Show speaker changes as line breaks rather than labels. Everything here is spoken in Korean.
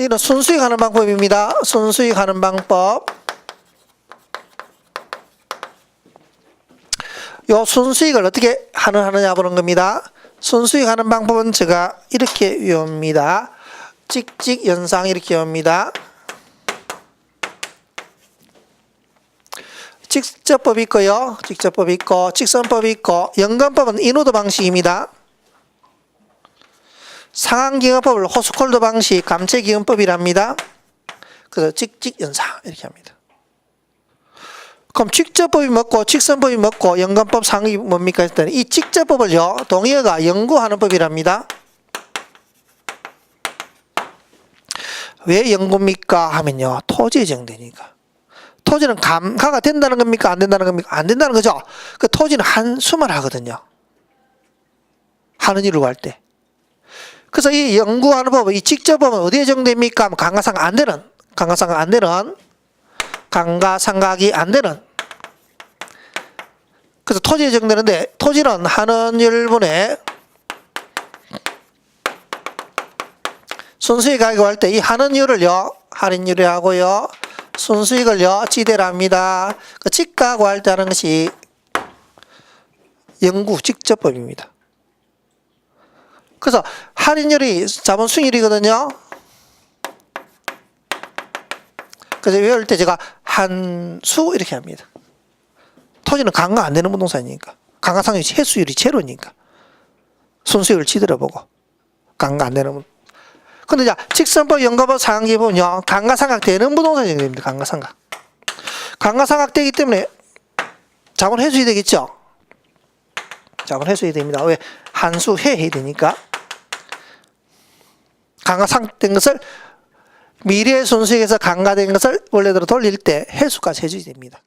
이는 순수익 하는 방법입니다. 순수익 하는 방법. 요 순수익을 어떻게 하는 하느냐 보는 겁니다. 순수익 하는 방법은 제가 이렇게 외웁니다. 찍찍 연상 이렇게 외웁니다. 직접법이 있고요. 직접법이 있고 직선법이 있고 연관법은 인후도 방식입니다. 상한기금법을 호스콜드 방식 감체기금법이랍니다. 그래서 직직 연상 이렇게 합니다. 그럼 직접법이 뭐고 직선법이 뭐고 연관법 상이 뭡니까 했더니 이 직접법을요 동의어가 연구하는 법이랍니다. 왜 연구입니까 하면요 토지에 정되니까 토지는 감가가 된다는 겁니까 안 된다는 겁니까 안 된다는 거죠. 그 토지는 한수만 하거든요. 하는 일을 구할 때. 그래서 이 연구하는 법은 이 직접법은 어디에 정됩니까? 하면 강가상각 안 되는 강가상각 안 되는 강가상각이 안 되는 그래서 토지에 정되는데 토지는 일분에 순수익 가격 할 때 이 하는 일을요 할인율에 하고요 순수익을요 지대로 합니다. 그 직가고 할때 하는 것이 연구 직접법입니다. 그래서 할인율이 자본 수익률이거든요. 그래서 외울 때 제가 한 수 이렇게 합니다. 토지는 강가 안 되는 부동산이니까 강가상의 해수율이 제로니까 순수익을 지들어 보고 강가 안 되는 부- 근데 자 직선법 연가법 상한기 보면요 강가상각 되는 부동산이 됩니다. 강가상각 강가상각 되기 때문에 자본 회수이 되겠죠. 자본 회수이 됩니다. 왜 한수 회해야 되니까 강가상된 것을 미래 순수익에서 강가된 것을 원래대로 돌릴 때 해수까지 해줘야 됩니다.